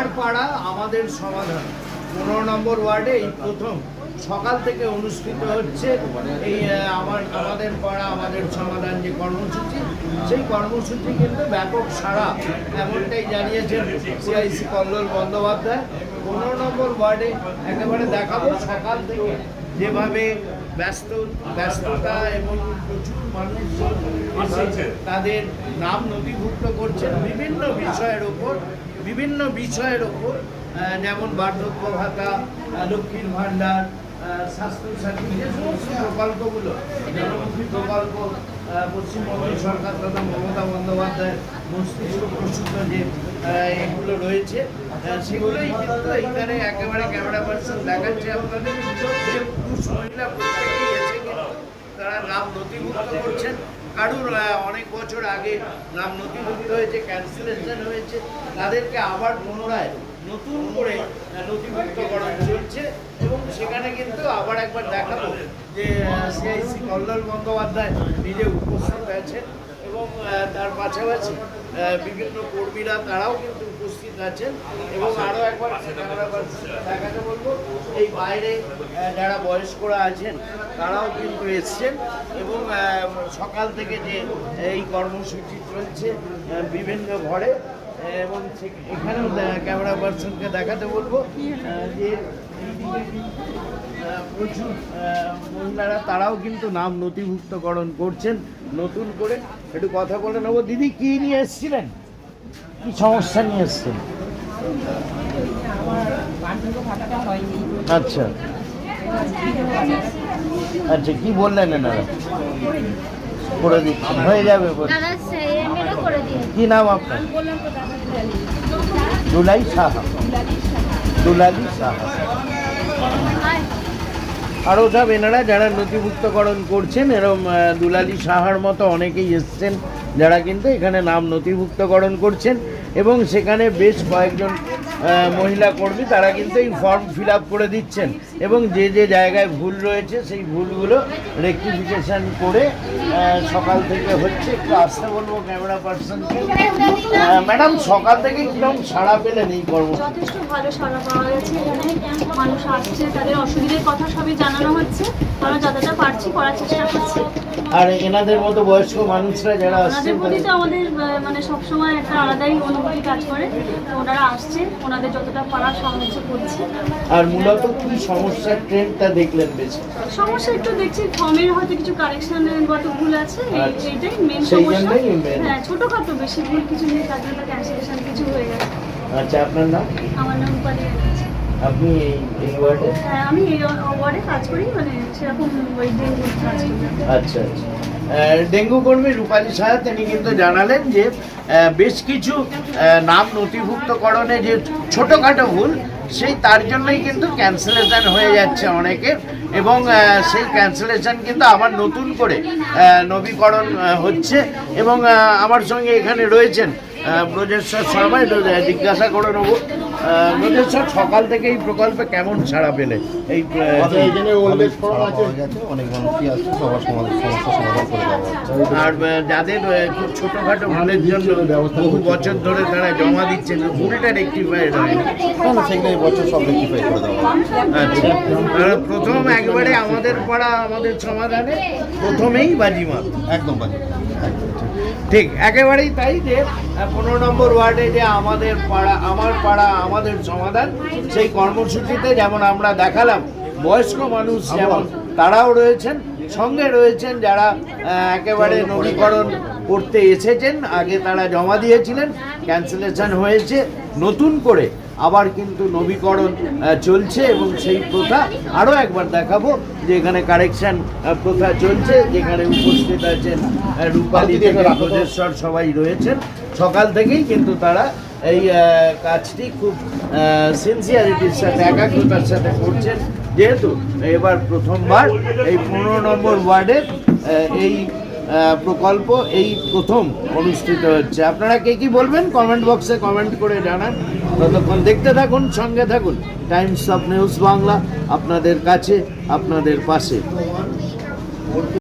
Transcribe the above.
আমার পাড়া, আমাদের সমাধান। পনেরো নম্বর ওয়ার্ডে এই প্রথম। সকাল থেকে অনুষ্ঠিত হচ্ছে এই আমার, আমাদের পাড়া, আমাদের সমাধান যে কর্মসূচি, সেই কর্মসূচি কিন্তু ব্যাপক সারা এমনটাই জানিয়েছেন সিআইসি কল্লোল বন্দ্যোপাধ্যায়। পনেরো নম্বর ওয়ার্ডে একেবারে দেখাবো, সকাল থেকে যেভাবে ব্যস্ত ব্যস্ততা এবং প্রচুর মানুষ তাদের নাম নথিভুক্ত করছেন। বিভিন্ন বিষয়ের ওপর বিভিন্ন বিষয়ের ওপর যেমন বার্ধক্য ভাতা লক্ষ্মীর ভাণ্ডার স্বাস্থ্যসাথী যে সমস্ত প্রকল্পগুলো প্রকল্প পশ্চিমবঙ্গ সরকার তথা মমতা বন্দ্যোপাধ্যায় মস্তিষ্ক যে এগুলো রয়েছে এইখানে একেবারে ক্যামেরা দেখাচ্ছে আপনাদের তারা নাম করছেন অনেক বছর আগে নাম নথিভুক্ত হয়েছে ক্যান্সেলেশন হয়েছে, তাদেরকে আবার পুনরায় নতুন করে আহ, নথিভুক্তকরণ চলছে এবং সেখানে কিন্তু আবার একবার দেখাবো যে সিআইসি কল্লোল বন্দ্যোপাধ্যায় নিজে উপস্থিত আছেন এবং তার পাশাপাশি বিভিন্ন কর্মীরা তারাও কিন্তু উপস্থিত আছেন এবং আরও একবার দেখাতে বলব এই বাইরে যারা বয়স্করা আছেন তারাও কিন্তু এসছেন এবং সকাল থেকে যে এই কর্মসূচি চলছে বিভিন্ন ঘরে এবং এখানেও ক্যামেরা পার্সনকে দেখাতে বলব যে প্রচুর মহিলারা তারাও কিন্তু নাম নথিভুক্তকরণ করছেন। নতুন করে একটু কথা বলে নেব। দিদি কি নিয়ে এসেছিলেন? কি সমস্যা নিয়ে এসেছেন? আচ্ছা। আচ্ছা কি বললেন এনারা? করে দিচ্ছেন হয়ে যাবে কি নাম আপনার? দুলাই সাহা। দুলালি সাহা। আরও সব এনারা যারা নথিভুক্তকরণ করছেন এরম দুলালি সাহার মতো অনেকেই এসছেন যারা কিন্তু এখানে নাম নথিভুক্তকরণ করছেন এবং সেখানে বেশ কয়েকজন মহিলা কর্মী, তারা কিন্তু এই ফর্ম ফিল করে দিচ্ছেন। এবং যে যে জায়গায় ভুল রয়েছে, সেই ভুলগুলো রেকটিফিকেশন করে সকাল থেকে হচ্ছে একটু আসতে বলব ক্যামেরা পার্সনকে ম্যাডাম সকাল থেকে কীরকম সাড়া পেলেন এই কর্ম যথেষ্ট ভালো সাড়া পাওয়া গেছে। এখানে মানুষ আসছে, তাদের অসুবিধার কথা সবই জানানো হচ্ছে। আমরা যতটা পারছি করার চেষ্টা করছি। আর এনাদের মতো বয়স্ক মানুষরা যারা আসছেন প্রতি তো আমাদের মানে সবসময় একটা আলাদাই অনুভূতি কাজ করে। তো ওনারা আসছে ওনাদের যতটা পারার সাহায্য করছে। আর মূলত কি সমস্যার ট্রেন্ডটা দেখলেন বেশি? সমস্যা একটু দেখছি ফর্মের হয়তো কিছু কারেকশন গত ভুল আছে আচ্ছা। এইটাই মেন সমস্যা। হ্যাঁ ছোটখাটো বেশি ভুল কিছু নেই তার জন্য ক্যান্সেলেশন কিছু হয়ে গেছে। আচ্ছা আপনার নাম? আমার নাম উপাধি আপনি এই এই ওয়ার্ডে হ্যাঁ আমি এই ওয়ার্ডে কাজ করি মানে সেরকম ওই ডেঙ্গু কাজ করি। আচ্ছা আচ্ছা। ডেঙ্গু কর্মী রূপালী সাহা তিনি কিন্তু জানালেন যে বেশ কিছু নাম নথিভুক্তকরণে যে ছোটোখাটো ভুল সেই তার জন্যই কিন্তু ক্যান্সেলেশন হয়ে যাচ্ছে অনেকের এবং সেই ক্যান্সেলেশন কিন্তু আবার নতুন করে নবীকরণ হচ্ছে। এবং আমার সঙ্গে এখানে রয়েছেন ব্রজেশ্বর শর্মা একটু জিজ্ঞাসা করে নেব। আহ, ব্রজেশ্বর সকাল থেকে এই প্রকল্পে কেমন ছাড়া পেলে? এই অনেক মানুষই আসছে সবার সমাধান করে আর যাদের খুব ছোটোখাটো ভুলের জন্য বহু বছর ধরে তারা জমা দিচ্ছেন ভুলটা রেক্টিফাইড হয়। না না সেগুলো বছর সব রেক্টিফাই করে দেওয়া আচ্ছা প্রথম একবারে আমাদের পাড়া আমাদের সমাধানে প্রথমেই বাজিমাত। একদম বাজে ঠিক একেবারেই তাই যে পনেরো নম্বর ওয়ার্ডে যে আমাদের পাড়া, আমার পাড়া, আমাদের সমাধান, সেই কর্মসূচিতে যেমন আমরা দেখালাম, বয়স্ক মানুষ যেমন তারাও রয়েছেন, সঙ্গে রয়েছেন যারা একেবারে নবীকরণ করতে এসেছেন, আগে তারা জমা দিয়েছিলেন ক্যান্সেলেশন হয়েছে, নতুন করে আবার কিন্তু নবীকরণ চলছে এবং সেই প্রথা আরও একবার দেখাবো যে এখানে কারেকশন প্রথা চলছে যেখানে উপস্থিত আছেন রূপালী থেকে রাজেশ্বর সবাই রয়েছেন। সকাল থেকেই কিন্তু তারা এই কাজটি খুব সিনসিয়ারিটির সাথে একাগ্রতার সাথে করছেন। যেহেতু এবার প্রথমবার এই পনেরো নম্বর ওয়ার্ডের এই প্রকল্প এই প্রথম অনুষ্ঠিত হচ্ছে। আপনারা কে কি বলবেন? কমেন্ট বক্সে কমেন্ট করে জানান। ততক্ষণ দেখতে থাকুন, সঙ্গে থাকুন। টাইমস অফ নিউজ বাংলা আপনাদের কাছে, আপনাদের পাশে।